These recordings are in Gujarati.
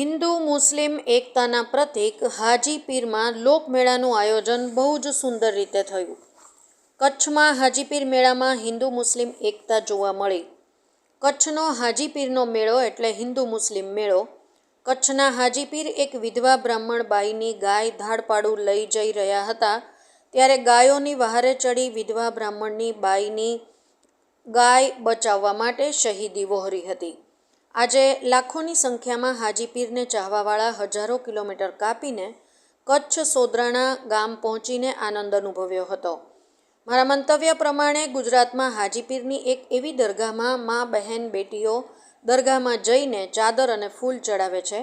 હિન્દુ, મુસ્લિમ એકતાના પ્રતીક હાજીપીરમાં લોકમેળાનું આયોજન બહુ જ સુંદર રીતે થયું. કચ્છમાં હાજીપીર મેળામાં હિન્દુ, મુસ્લિમ એકતા જોવા મળી. કચ્છનો હાજીપીરનો મેળો એટલે હિન્દુ, મુસ્લિમ મેળો. કચ્છના હાજીપીર એક વિધવા બ્રાહ્મણ બાઈની ગાય ધાડપાડું લઈ જઈ રહ્યા હતા, ત્યારે ગાયોની વહારે ચડી વિધવા બ્રાહ્મણની બાઈની ગાય બચાવવા માટે શહીદી વહોરી હતી. આજે લાખોની સંખ્યામાં હાજીપીરને ચાહવાવાળા હજારો કિલોમીટર કાપીને કચ્છ સોદરાણા ગામ પહોંચીને આનંદ અનુભવ્યો હતો. મારા મંતવ્ય પ્રમાણે ગુજરાતમાં હાજીપીરની એક એવી દરગાહમાં મા, બહેન, બેટીઓ દરગાહમાં જઈને ચાદર અને ફૂલ ચડાવે છે.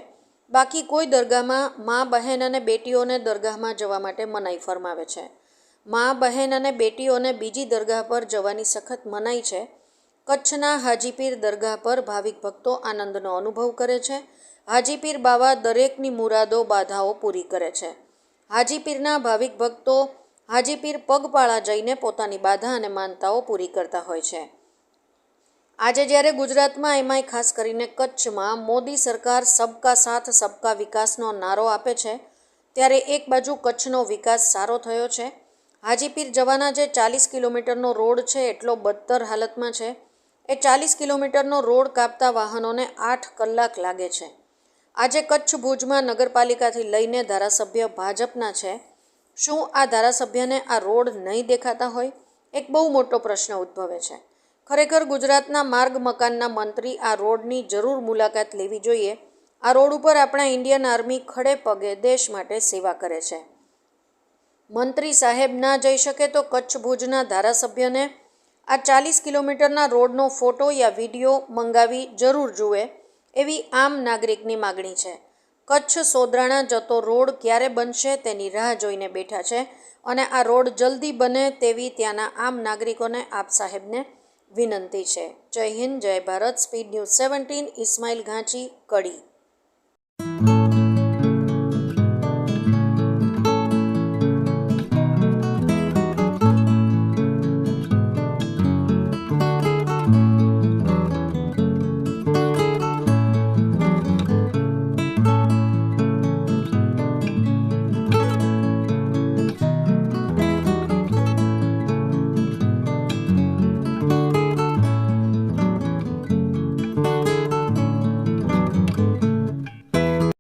બાકી કોઈ દરગાહમાં મા, બહેન અને બેટીઓને દરગાહમાં જવા માટે મનાઈ ફરમાવે છે. મા, બહેન અને બેટીઓને બીજી દરગાહ પર જવાની સખત મનાઈ છે. કચ્છના હાજીપીર દરગાહ પર ભાવિક ભક્તો આનંદનો અનુભવ કરે છે. હાજીપીર બાવા દરેકની મુરાદો બાધાઓ પૂરી કરે છે. હાજીપીરના ભાવિક ભક્તો હાજીપીર પગપાળા જઈને પોતાની બાધા અને માનતાઓ પૂરી કરતા હોય છે. આજે જ્યારે ગુજરાતમાં એમાંય ખાસ કરીને કચ્છમાં મોદી સરકાર સબકા સાથ, સબકા વિકાસનો નારો આપે છે, ત્યારે એક બાજુ કચ્છનો વિકાસ સારો થયો છે. હાજીપીર જવાના જે ચાલીસ કિલોમીટરનો રોડ છે, એટલો બદતર હાલતમાં છે. એ ચાલીસ કિલોમીટરનો રોડ કાપતા વાહનોને આઠ કલાક લાગે છે. આજે કચ્છ ભુજમાં નગરપાલિકાથી લઈને ધારાસભ્ય ભાજપના છે. શું આ ધારાસભ્યને આ રોડ નહીં દેખાતા હોય? એક બહુ મોટો પ્રશ્ન ઉદ્ભવે છે. ખરેખર ગુજરાતના માર્ગ મકાનના મંત્રી આ રોડની જરૂર મુલાકાત લેવી જોઈએ. આ રોડ ઉપર આપણા ઇન્ડિયન આર્મી ખડે પગે દેશ માટે સેવા કરે છે. મંત્રી સાહેબ ના જઈ શકે તો કચ્છ ભુજના ધારાસભ્યને આ ચાલીસ કિલોમીટરના રોડનો ફોટો યા વીડિયો મંગાવી જરૂર જુએ એવી આમ નાગરિકની માગણી છે. કચ્છ સોદરાણા જતો રોડ ક્યારે બનશે તેની રાહ જોઈને બેઠા છે અને આ રોડ જલ્દી બને તેવી ત્યાંના આમ નાગરિકોને આપ સાહેબને વિનંતી છે. Jai Hind, Jai Bharat, speed news seventeen, Ismail Ghanchi, Kadi.